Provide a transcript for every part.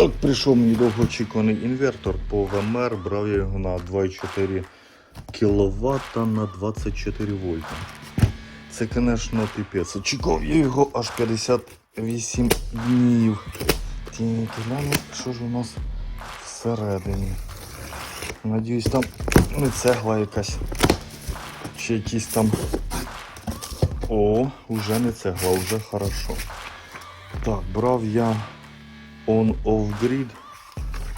Так, прийшов мені довгоочікуваний інвертор по ВМР, брав я його на 2,4 кВт на 24 вольта. Це, звісно, піпець. Очікував я його аж 58 днів. Глянемо, що ж у нас всередині. Надіюсь, там не цегла якась. Чи якісь там. О, вже не цегла, вже хорошо. Так, брав я on off grid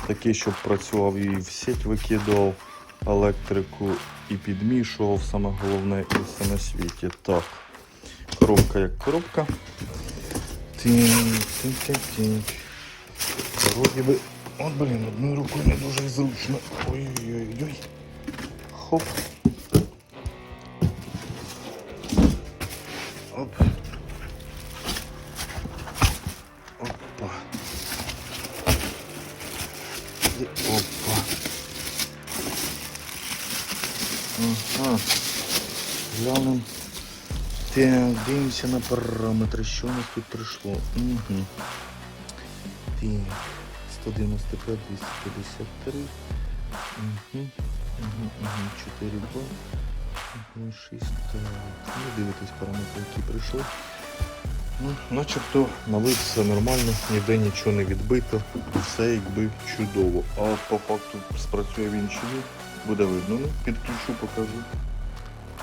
такий, щоб працював і в сеть викидував електрику і підмішував саме головне і все на світі. Так, коробка як коробка. Тінь, тінь, тінь, тінь. Вроді би. От, блін, одною рукою не дуже зручно. Ой-ой-ой. Хоп. Оп. І опа. Ага. Глянем. Так, дивимося на параметри, що у нас тут прийшло. Угу. Так. 195, 253. Угу. Угу, угу. 4 2. Угу, 6. Так. Ну, дивитесь параметри, які прийшли. Ну, начебто на вид все нормально, ніде нічого не відбито, все якби чудово. А по факту спрацює він чи ні, буде видно. Ну, підключу, покажу.